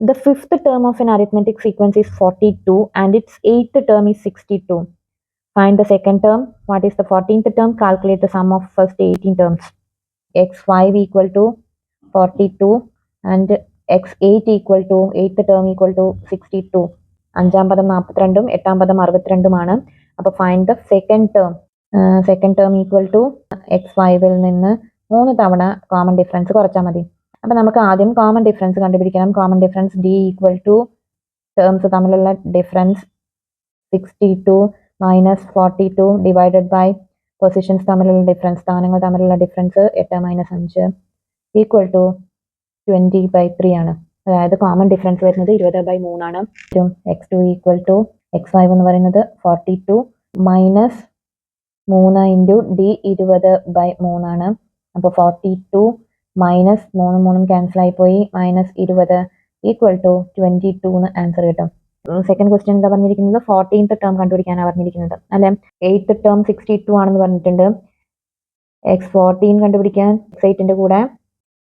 The fifth term of an arithmetic sequence is 42 and its eighth term is 62. Find the second term. What is the 14th term? Calculate the sum of first 18 terms. x5 equal to 42 and x8 equal to 8th term equal to 62. അഞ്ചാം പദം നാൽപ്പത്തിരണ്ടും എട്ടാം പദം അറുപത്തിരണ്ടുമാണ് അപ്പോൾ find the second term second term equal to X ഫൈവിൽ നിന്ന് മൂന്ന് തവണ കോമൺ ഡിഫറൻസ് കുറച്ചാൽ മതി അപ്പം നമുക്ക് ആദ്യം കോമൺ ഡിഫറൻസ് കണ്ടുപിടിക്കണം. Common difference D equal to terms തമ്മിലുള്ള difference sixty two minus forty two divided by positions തമ്മിലുള്ള ഡിഫറൻസ് സ്ഥാനങ്ങൾ തമ്മിലുള്ള ഡിഫറൻസ് എട്ട് മൈനസ് അഞ്ച് equal to twenty by three ആണ്. അതായത് കോമൺ ഡിഫറൻസ് വരുന്നത് ഇരുപത് ബൈ മൂന്നാണ് X two equal to X five എന്ന് പറയുന്നത് ഫോർട്ടി ടു മൈനസ് മൂന്ന് ഇന്റു ഡി ഇരുപത് ബൈ മൂന്നാണ് അപ്പോൾ ഫോർട്ടി ടു മൈനസ് മൂന്ന് മൂന്നും ക്യാൻസൽ ആയിപ്പോയി. പോയി മൈനസ് ഇരുപത് ഈക്വൽ ടു ട്വന്റി ടു എന്ന് ആൻസർ കിട്ടും സെക്കൻഡ് ക്വസ്റ്റ്യൻ എന്താ പറഞ്ഞിരിക്കുന്നത്? ഫോർട്ടീൻത്ത് ടേം കണ്ടുപിടിക്കാനാണ് പറഞ്ഞിരിക്കുന്നത്. അല്ലെ? എയ്ത്ത് ടേം സിക്സ്റ്റി ടു ആണെന്ന് പറഞ്ഞിട്ടുണ്ട്. എക്സ് ഫോർട്ടീൻ കണ്ടുപിടിക്കാൻ എക്സ് എയ്റ്റിന്റെ കൂടെ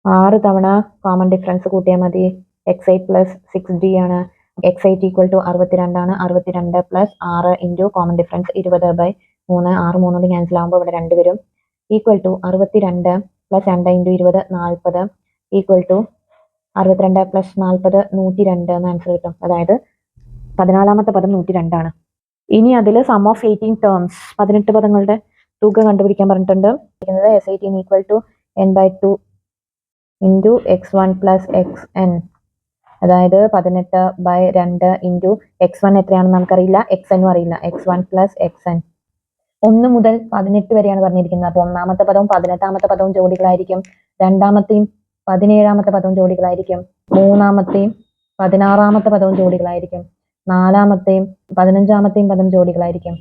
ആറ് തവണ കോമൺ ഡിഫറൻസ് കൂട്ടിയാൽ മതി. X eight plus six D ആണ്. എക്സ് എയ്റ്റ് ഈക്വൽ ടു അറുപത്തിരണ്ടാണ് അറുപത്തിരണ്ട് പ്ലസ് ആറ് ഇന്റു കോമൺ ഡിഫറൻസ് ഇരുപത് ബൈ മൂന്ന്. ആറ് മൂന്നോട് ക്യാൻസൽ ആകുമ്പോൾ ഇവിടെ രണ്ട് വരും. ഈക്വൽ ടു അറുപത്തിരണ്ട് പ്ലസ് രണ്ട് ഇന്റു ഇരുപത് നാൽപ്പത് ഈക്വൽ ടു അറുപത്തിരണ്ട് പ്ലസ് നാൽപ്പത് നൂറ്റി രണ്ട് എന്ന് ആൻസർ കിട്ടും. അതായത് പതിനാലാമത്തെ പദം നൂറ്റി രണ്ടാണ് ഇനി അതിൽ സം ഓഫ് എയ്റ്റീൻ ടേംസ് പതിനെട്ട് പദങ്ങളുടെ തുക കണ്ടുപിടിക്കാൻ പറഞ്ഞിട്ടുണ്ട്. S eighteen equal to N by two into X one plus X N അതായത് പതിനെട്ട് ബൈ രണ്ട് ഇന്റു എക്സ് വൺ എത്രയാണെന്ന് നമുക്കറിയില്ല എക്സ് എന്നും അറിയില്ല. X one plus X N ഒന്ന് മുതൽ പതിനെട്ട് വരെയാണ് പറഞ്ഞിരിക്കുന്നത്. അപ്പോൾ ഒന്നാമത്തെ പദവും പതിനെട്ടാമത്തെ പദവും ജോഡികളായിരിക്കും. രണ്ടാമത്തെയും പതിനേഴാമത്തെ പദവും ജോഡികളായിരിക്കും. മൂന്നാമത്തെയും പതിനാറാമത്തെ പദവും ജോഡികളായിരിക്കും. നാലാമത്തെയും പതിനഞ്ചാമത്തെയും പദം ജോഡികളായിരിക്കും.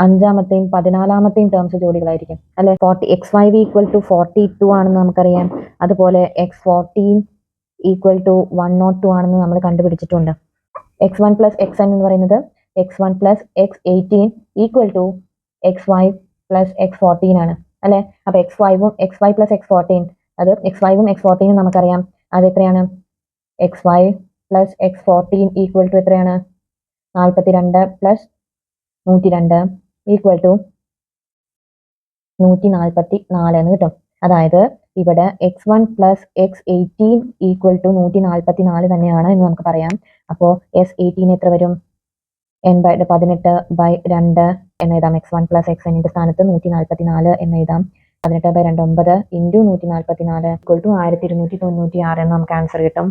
അഞ്ചാമത്തെയും പതിനാലാമത്തെയും ടേംസ് ജോഡികളായിരിക്കും. അല്ലെ? Forty X five equal to forty two ആണെന്ന് നമുക്കറിയാം. അതുപോലെ X fourteen equal to one nought two ആണെന്ന് നമ്മൾ കണ്ടുപിടിച്ചിട്ടുണ്ട്. X one plus X N എന്ന് പറയുന്നത് X one plus X eighteen equal to X Y plus X fourteen ആണ്. അല്ലെ? അപ്പൊ X വൈവും X Y plus X fourteen അത് എക്സ് വൈവും X ഫോർട്ടീനും നമുക്കറിയാം. അത് എത്രയാണ്? X Y plus X fourteen equal to എത്രയാണ്? നാൽപ്പത്തി രണ്ട് പ്ലസ് നൂറ്റി രണ്ട് ഈക്വൽ ടു നൂറ്റി നാൽപ്പത്തി നാല് എന്ന് കിട്ടും. അതായത് ഇവിടെ X one plus X eighteen equal to നൂറ്റി നാൽപ്പത്തി നാല് തന്നെയാണ് എന്ന് നമുക്ക് പറയാം. അപ്പോൾ എസ് എയ്റ്റീൻ എത്ര വരും? എൻ ബൈ പതിനെട്ട് ബൈ രണ്ട് എന്ന് എഴുതാം. എക്സ് വൺ പ്ലസ് എക്സ് എന്നിന്റെ സ്ഥാനത്ത് നൂറ്റി നാൽപ്പത്തി നാല് എന്ന് എഴുതാം. പതിനെട്ട് ബൈ രണ്ട് ഒമ്പത് ഇന്റു നൂറ്റി നാൽപ്പത്തി നാല് ഇക്വൽ ടു ആയിരത്തി ഇരുന്നൂറ്റി തൊണ്ണൂറ്റി ആറ് എന്ന് നമുക്ക് ആൻസർ കിട്ടും.